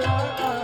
la la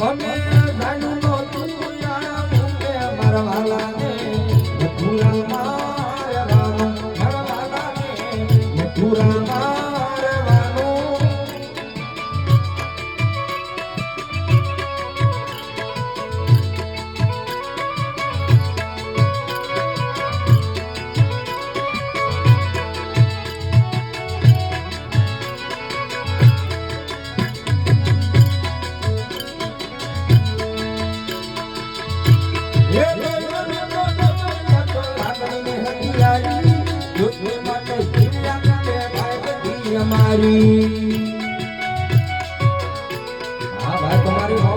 અમે તારી હા ભાઈ તમારી હો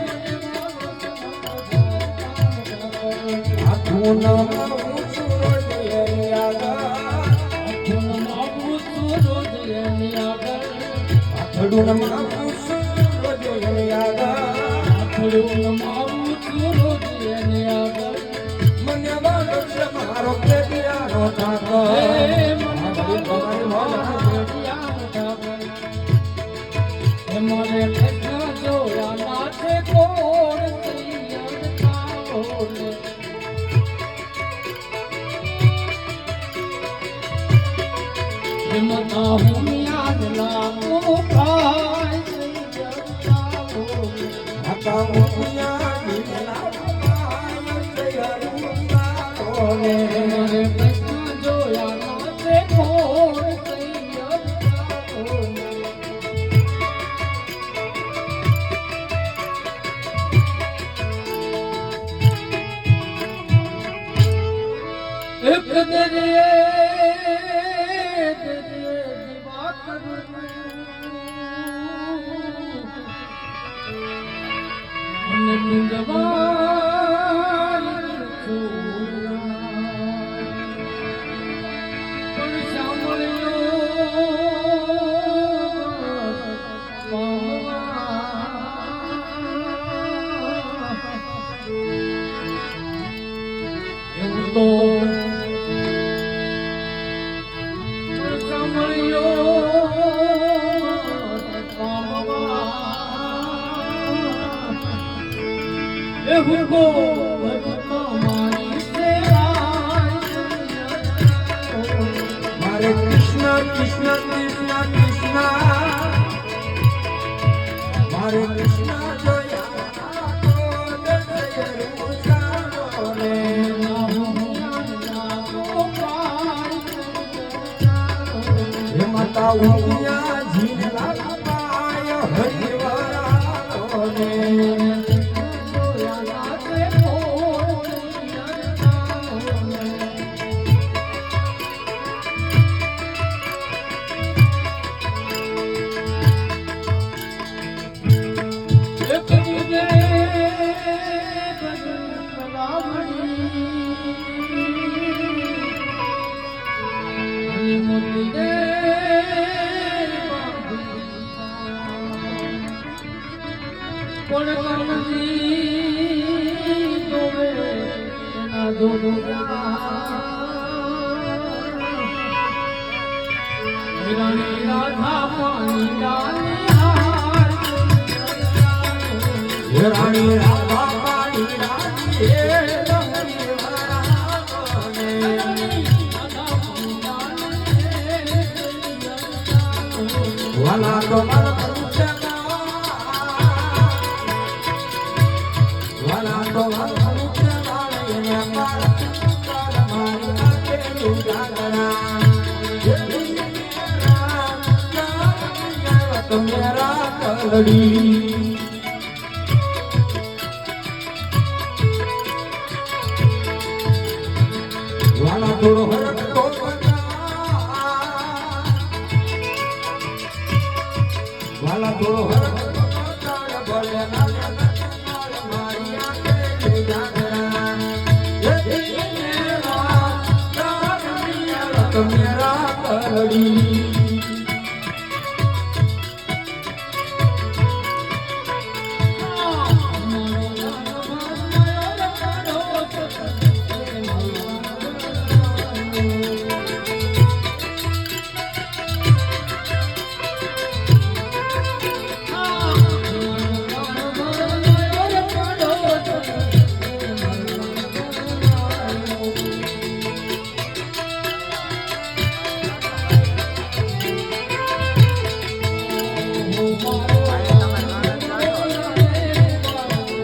ગયો મોરને ત્યાં હતા. મારો પેટિયાનો ઠાકર મારે કૃષ્ણ જોયા હિમતા the world. માતા ઉમિયા જીનલા પાય રાણી રાધા પાણી રાણી રાધા પાણી રાણી કલડી વાલા થોડો હરક તો બતા વાલા થોડો હરક તો બતા ભલે ના ના મારી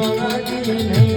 જીવનજી